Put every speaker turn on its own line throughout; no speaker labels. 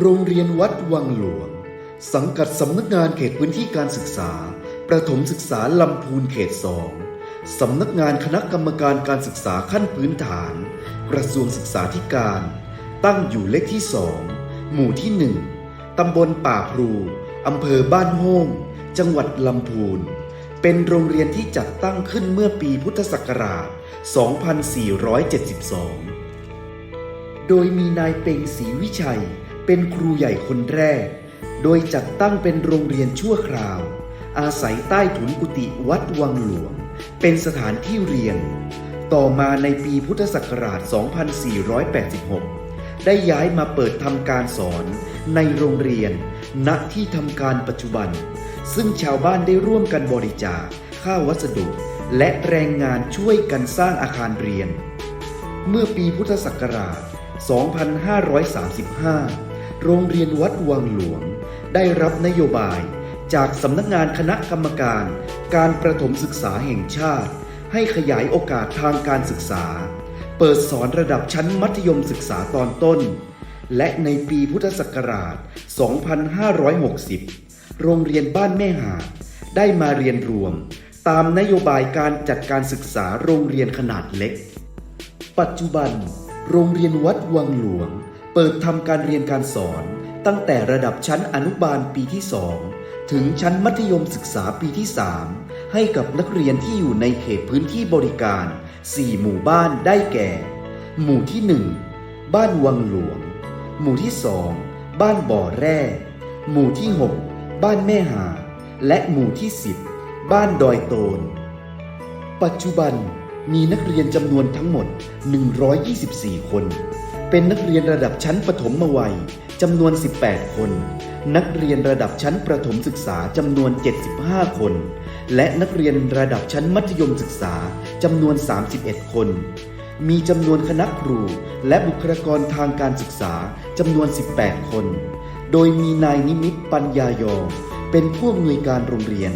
โรงเรียนวัดวังหลวง สังกัดสำนักงานเขตพื้นที่การศึกษา ประถมศึกษาลำพูนเขตสองสำนักงานคณะกรรมการการศึกษาขั้นพื้นฐาน กระทรวงศึกษาธิการ ตั้งอยู่เลขที่สองหมู่ที่หนึ่งตำบลป่าพลูอำเภอบ้านโฮงจังหวัดลำพูน เป็นโรงเรียนที่จัดตั้งขึ้นเมื่อปีพุทธศักราช 2472 โดยมีนายเปงศรีวิชัย เป็นครูใหญ่คนแรก โดยจัดตั้งเป็นโรงเรียนชั่วคราว อาศัยใต้ถุนกุฏิวัดวังหลวง เป็นสถานที่เรียน ต่อมาในปีพุทธศักราช 2486 ได้ย้ายมาเปิดทำการสอนในโรงเรียน ณที่ทำการปัจจุบัน ซึ่งชาวบ้านได้ร่วมกันบริจาคค่าวัสดุและแรงงานช่วยกันสร้างอาคารเรียน เมื่อปีพุทธศักราช 2535 โรงเรียนวัดวังหลวง ได้รับนโยบาย จากสำนักงานคณะกรรมการ การประถมศึกษาแห่งชาติ ให้ขยายโอกาสทางการศึกษา เปิดสอนระดับชั้นมัธยมศึกษาตอนต้น และในปีพุทธศักราช 2560 โรงเรียนบ้านแม่หาดได้มาเรียนรวม ตามนโยบายการจัดการศึกษาโรงเรียนขนาดเล็ก ปัจจุบัน โรงเรียนวัดวังหลวง เปิดทำการเรียนการสอนตั้งแต่ระดับชั้นอนุบาลปีที่ 2 ถึงชั้นมัธยมศึกษาปีที่ 3 ให้กับนักเรียนที่อยู่ในเขตพื้นที่บริการ 4 หมู่บ้านได้แก่ หมู่ที่ 1 บ้านวังหลวง หมู่ที่ 2 บ้านบ่อแร่ หมู่ที่ 6 บ้านแม่หา และหมู่ที่ 10 บ้านดอยโตน ปัจจุบันมีนักเรียนจำนวนทั้งหมด 124 คน เป็นนักเรียนระดับชั้นประถมวัยจำนวน 18 คน นักเรียนระดับชั้นประถมศึกษาจำนวน 75 คน และนักเรียนระดับชั้นมัธยมศึกษาจำนวน 31 คน มีจำนวนคณะครูและบุคลากรทางการศึกษาจำนวน 18 คน โดยมีนายนิมิตปัญญายองเป็นผู้อำนวยการโรงเรียน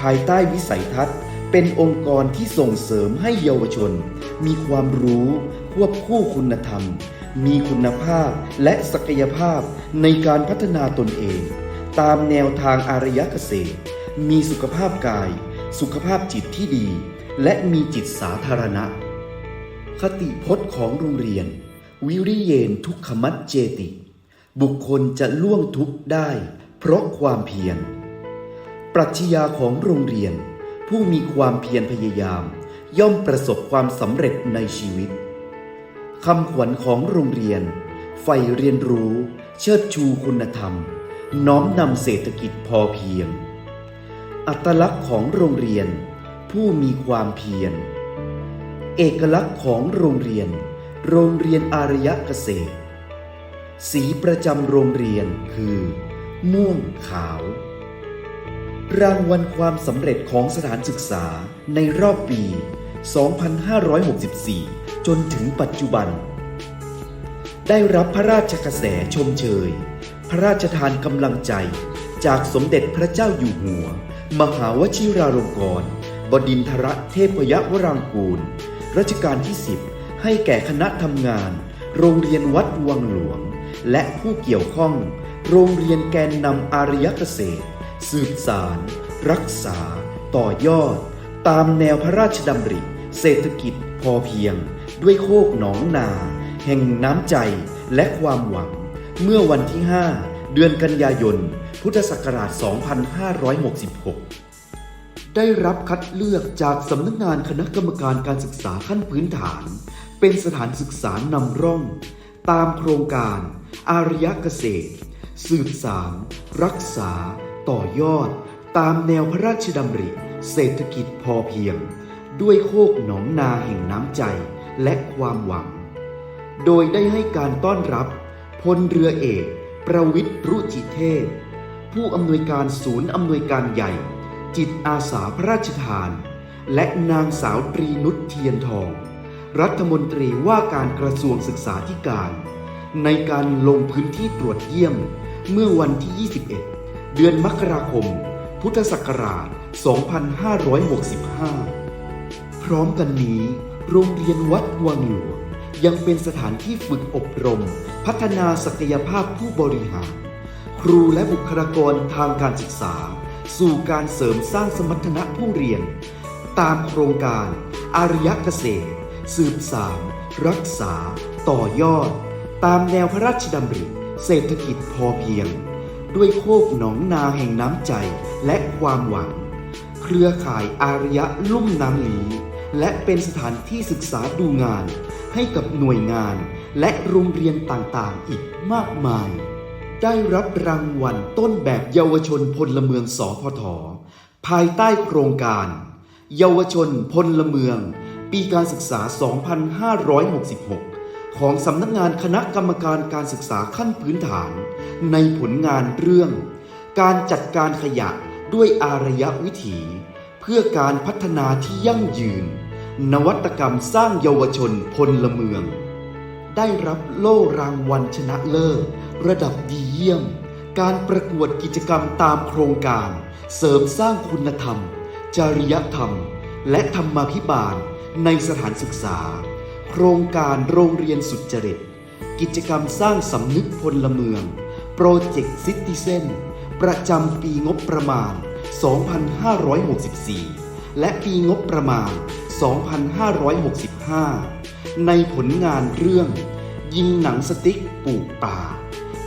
ภายใต้วิสัยทัศน์เป็นองค์กรที่ส่งเสริมให้เยาวชน มีความรู้ควบคู่คุณธรรม มีคุณภาพและศักยภาพในการพัฒนาตนเอง ตามแนวทางอารยเกษตร มีสุขภาพกาย สุขภาพจิตที่ดี และมีจิตสาธารณะ คติพจน์ของโรงเรียน วิริเยนทุกขมัจเจติ บุคคลจะล่วงทุกข์ได้ เพราะความเพียรปรัชญาของโรงเรียน ผู้มีความเพียรพยายาม ย่อมประสบความสำเร็จในชีวิต คำขวัญของโรงเรียนใฝ่เรียนรู้ เชิดชูคุณธรรม น้อมนำเศรษฐกิจพอเพียง อัตลักษณ์ของโรงเรียน ผู้มีความเพียร เอกลักษณ์ของโรงเรียน โรงเรียนอารยเกษตร สีประจำโรงเรียนคือ ม่วงขาว รางวัลความสำเร็จของสถานศึกษาในรอบปี 2564 จนถึงปัจจุบัน ได้รับพระราชกระแสชมเชย พระราชทานกำลังใจจากสมเด็จพระเจ้าอยู่หัว มหาวชิราลงกรณบดินทรเทพยวรางกูล รัชกาลที่ 10 ให้แก่คณะทำงาน โรงเรียนวัดวังหลวง และผู้เกี่ยวข้อง โรงเรียนแกนนำอารยเกษตร สืบสาร รักษา ต่อยอด ตามแนวพระราชดำริ เศรษฐกิจพอเพียง ด้วยโคกหนองนา แห่งน้ำใจและความหวัง เมื่อวันที่ 5 เดือนกันยายน พุทธศักราช 2566 ได้รับคัดเลือกจากสำนักงานคณะกรรมการการศึกษาขั้นพื้นฐาน เป็นสถานศึกษานำร่อง ตามโครงการ อารยเกษตร สืบสารรักษา ต่อยอด ตามแนวพระราชดำริ เศรษฐกิจพอเพียง ด้วยโคกหนองนาแห่งน้ำใจและความหวัง โดยได้ให้การต้อนรับพลเรือเอก ประวิทย์รุจิเทพ ผู้อำนวยการศูนย์อำนวยการใหญ่ จิตอาสาพระราชทาน และนางสาวตรีนุชเทียนทอง รัฐมนตรีว่าการกระทรวงศึกษาธิการ ในการลงพื้นที่ตรวจเยี่ยมเมื่อวันที่ 21 เดือนมกราคม พุทธศักราช 2565 พร้อมกันนี้ โรงเรียนวัดวังหลวงยังเป็นสถานที่ฝึกอบรม พัฒนาศักยภาพผู้บริหาร ครูและบุคลากรทางการศึกษา สู่การเสริมสร้างสมรรถนะผู้เรียน ตามโครงการ อารยเกษตร สืบสารรักษา ต่อยอด ตามแนวพระราชดำริ เศรษฐกิจพอเพียง ด้วยโคกหนองนาแห่งน้ำใจและความหวัง เครือข่ายอารยะลุ่มน้ำหลี และเป็นสถานที่ศึกษาดูงาน ให้กับหน่วยงาน และโรงเรียนต่างๆ อีกมากมาย ได้รับรางวัลต้นแบบเยาวชนพลเมืองสพทภายใต้โครงการ เยาวชนพลเมือง ปีการศึกษา 2566 ของสำนักงานคณะกรรมการการศึกษาขั้นพื้นฐาน ในผลงานเรื่อง การจัดการขยะด้วยอารยวิถี เพื่อการพัฒนาที่ยั่งยืน นวัตกรรมสร้างเยาวชนพลเมือง ได้รับโล่รางวัลชนะเลิศระดับดีเยี่ยม การประกวดกิจกรรมตามโครงการ เสริมสร้างคุณธรรม จริยธรรม และธรรมาภิบาลในสถานศึกษา โครงการโรงเรียนสุจริต กิจกรรมสร้างสำนึกพลเมือง โปรเจกต์ซิติเซนประจำปีงบประมาณ 2564 และปีงบประมาณ 2565 ในผลงานเรื่อง ยิงหนังสติ๊กปลูกป่า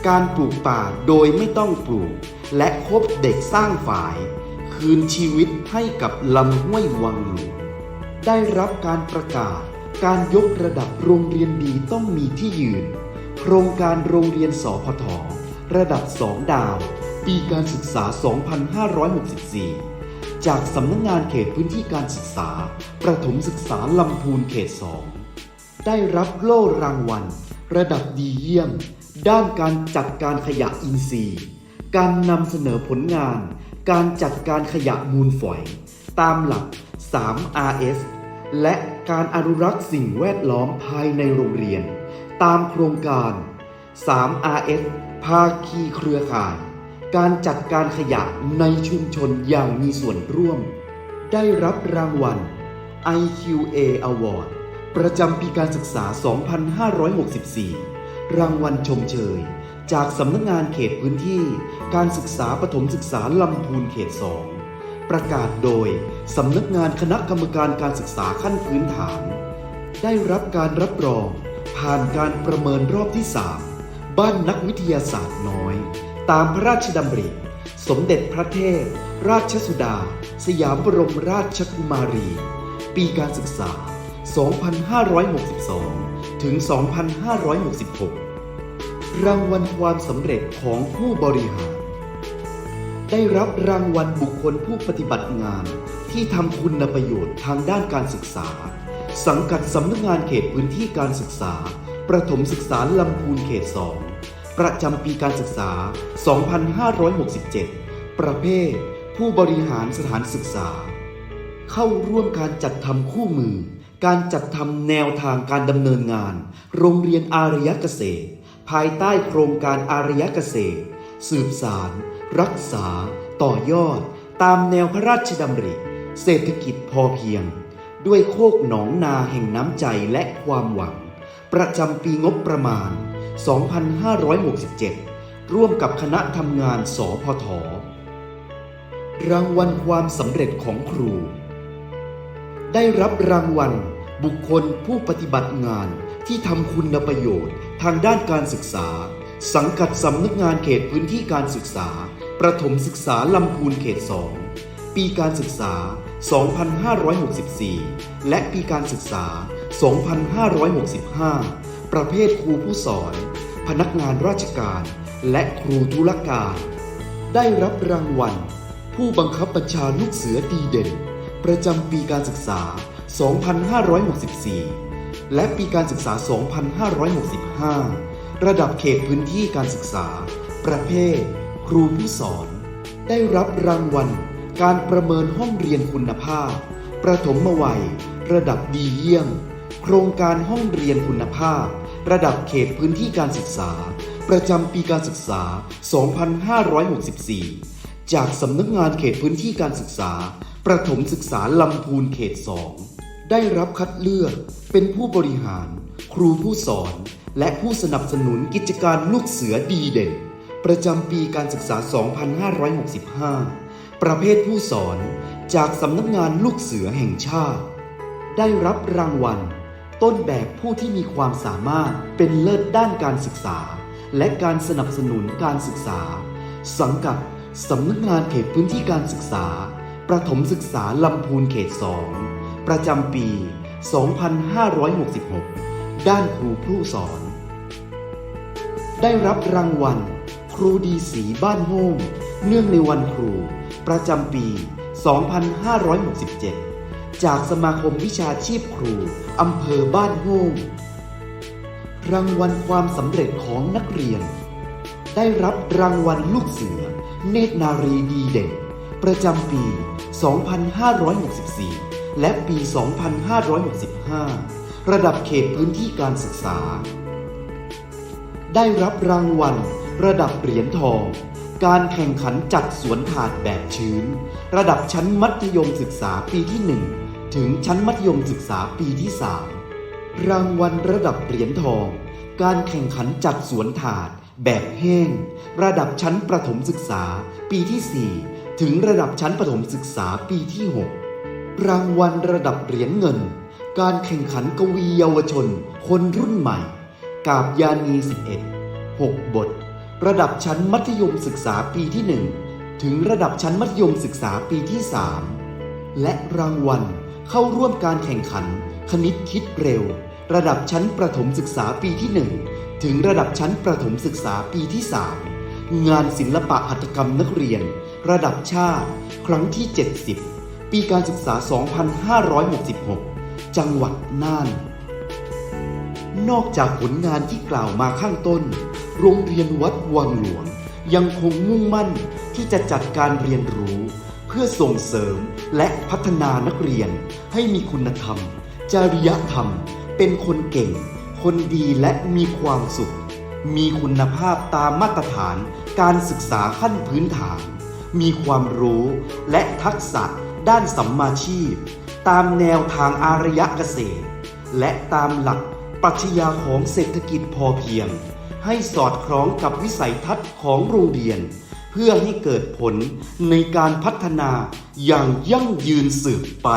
การปลูกป่าโดยไม่ต้องปลูก และคบเด็กสร้างฝ่าย คืนชีวิตให้กับลำห้วยวังหลวงได้รับการประกาศการยกระดับโรงเรียนดีต้องมีที่ยืน โครงการโรงเรียนสพทระดับ2ดาว ปีการศึกษา 2564 จากสำนักงงานเขตพื้นที่การศึกษา ประถมศึกษาลำพูนเขต 2 ได้รับโล่รางวัล ระดับดีเยี่ยม ด้านการจัดการขยะอินทรีย์ การนำเสนอผลงาน การจัดการขยะมูลฝอย ตามหลัก 3RS และการอนุรักษ์สิ่งแวดล้อมภายในโรงเรียน ตามโครงการ 3RS ภาคีเครือข่าย การจัดการขยะในชุมชนอย่างมีส่วนร่วม ได้รับรางวัล IQA Award ประจำปีการศึกษา 2564 รางวัลชมเชย จากสำนักงานเขตพื้นที่ การศึกษาปฐมศึกษาลำพูนเขต 2 ประกาศโดย สำนักงานคณะกรรมการการศึกษาขั้นพื้นฐาน ได้รับการรับรอง ผ่านการประเมินรอบที่ 3 บ้านนักวิทยาศาสตร์น้อย ตามพระราชดำริ สมเด็จพระเทพ ราชสุดา สยามบรมราชกุมารี ปีการศึกษา 2562 ถึง 2566 รางวัลความสำเร็จของผู้บริหาร ได้รับรางวัลบุคคลผู้ปฏิบัติงานที่ทำคุณประโยชน์ทางด้านการศึกษา สังกัดสำนักงานเขตพื้นที่การศึกษา ประถมศึกษาลำพูนเขต2 ประจำปีการศึกษา 2567 ประเภท ผู้บริหารสถานศึกษา เข้าร่วมการจัดทำคู่มือ การจัดทำแนวทางการดำเนินงาน โรงเรียนอารยเกษตร ภายใต้โครงการอารยเกษตร สืบสาร รักษา ต่อยอด ตามแนวพระราชดำริ เศรษฐกิจพอเพียง ด้วยโคกหนองนาแห่งน้ำใจและความหวัง ประจำปีงบประมาณ 2567 2,567 ร่วมกับคณะทำงานสพท รางวัลความสำเร็จของครู ได้รับรางวัล บุคคลผู้ปฏิบัติงานที่ทำคุณประโยชน์ทางด้านการศึกษา สังกัดสำนักงานเขตพื้นที่การศึกษา ประถมศึกษาลำพูนเขต 2 ปีการศึกษา 2564 และปีการศึกษา 2565 ประเภทครูผู้สอน พนักงานราชการ และครูธุรการ ได้รับรางวัล ผู้บังคับบัญชาลูกเสือดีเด่น ประจำปีการศึกษา 2564 และปีการศึกษา 2565 ระดับเขตพื้นที่การศึกษา ประเภท ครูผู้สอน ได้รับรางวัล การประเมินห้องเรียนคุณภาพ ประถมวัย ระดับดีเยี่ยม โครงการห้องเรียนคุณภาพ ระดับเขตพื้นที่การศึกษา ประจำปีการศึกษา 2564 จากสำนักงานเขตพื้นที่การศึกษา ประถมศึกษาลำพูนเขต 2 ได้รับคัดเลือกเป็นผู้บริหาร ครูผู้สอน และผู้สนับสนุนกิจการลูกเสือดีเด่น ประจำปีการศึกษา 2565 ประเภทผู้สอน จากสำนักงานลูกเสือแห่งชาติ ได้รับรางวัล ต้นแบบผู้ที่มีความสามารถเป็นเลิศด้านการศึกษา และการสนับสนุนการศึกษา สังกัดสำนักงานเขตพื้นที่การศึกษา ประถมศึกษาลำพูนเขต 2 ประจำปี 2566 ด้านครูผู้สอน ได้รับรางวัล ครูดีสีบ้านโฮมเนื่องในวันครู ประจำปี 2567 จากสมาคมวิชาชีพครูอำเภอบ้านโฮมรางวัลความสำเร็จของนักเรียน ได้รับรางวัลลูกเสือ เนตรนารีดีเด่นประจำปี 2564 และปี 2565 ระดับเขตพื้นที่การศึกษา ได้รับรางวัล ระดับเหรียญทอง การแข่งขันจัดสวนถาดแบบชื้น ระดับชั้นมัธยมศึกษาปีที่ 1 ถึงชั้นมัธยมศึกษาปีที่ 3 รางวัลระดับเหรียญทอง การแข่งขันจัดสวนถาด แบบแห้ง ระดับชั้นประถมศึกษาปีที่ 4 ถึงระดับชั้นประถมศึกษาปีที่ 6 รางวัลระดับเหรียญเงิน การแข่งขันกวีเยาวชน คนรุ่นใหม่ กาบยานี 11 6 บท ระดับชั้นมัธยมศึกษาปีที่ 1 ถึงระดับชั้นมัธยมศึกษาปีที่ 3 และรางวัล เข้าร่วมการแข่งขัน คณิตคิดเร็ว ระดับชั้นประถมศึกษาปีที่ 1 ถึงระดับชั้นประถมศึกษาปีที่ 3 งานศิลปะหัตถกรรมนักเรียน ระดับชาติ ครั้งที่ 70 ปีการศึกษา 2566 จังหวัดน่าน นอกจากผลงานที่กล่าวมาข้างต้น โรงเรียนวัดวังหลวงยังคงมุ่งมั่นที่จะจัดการเรียนรู้ พื่อส่งเสริมและพัฒนานักเรียนให้มีคุณธรรม จริยธรรม เป็นคนเก่ง คนดีและมีความสุข มีคุณภาพตามมาตรฐานการศึกษาขั้นพื้นฐาน มีความรู้และทักษะด้านสัมมาชีพ ตามแนวทางอารยเกษตร และตามหลักปรัชญาของเศรษฐกิจพอเพียง ให้สอดคล้องกับวิสัยทัศน์ของโรงเรียน เพื่อให้เกิดผลในการพัฒนาอย่างยั่งยืนสืบไป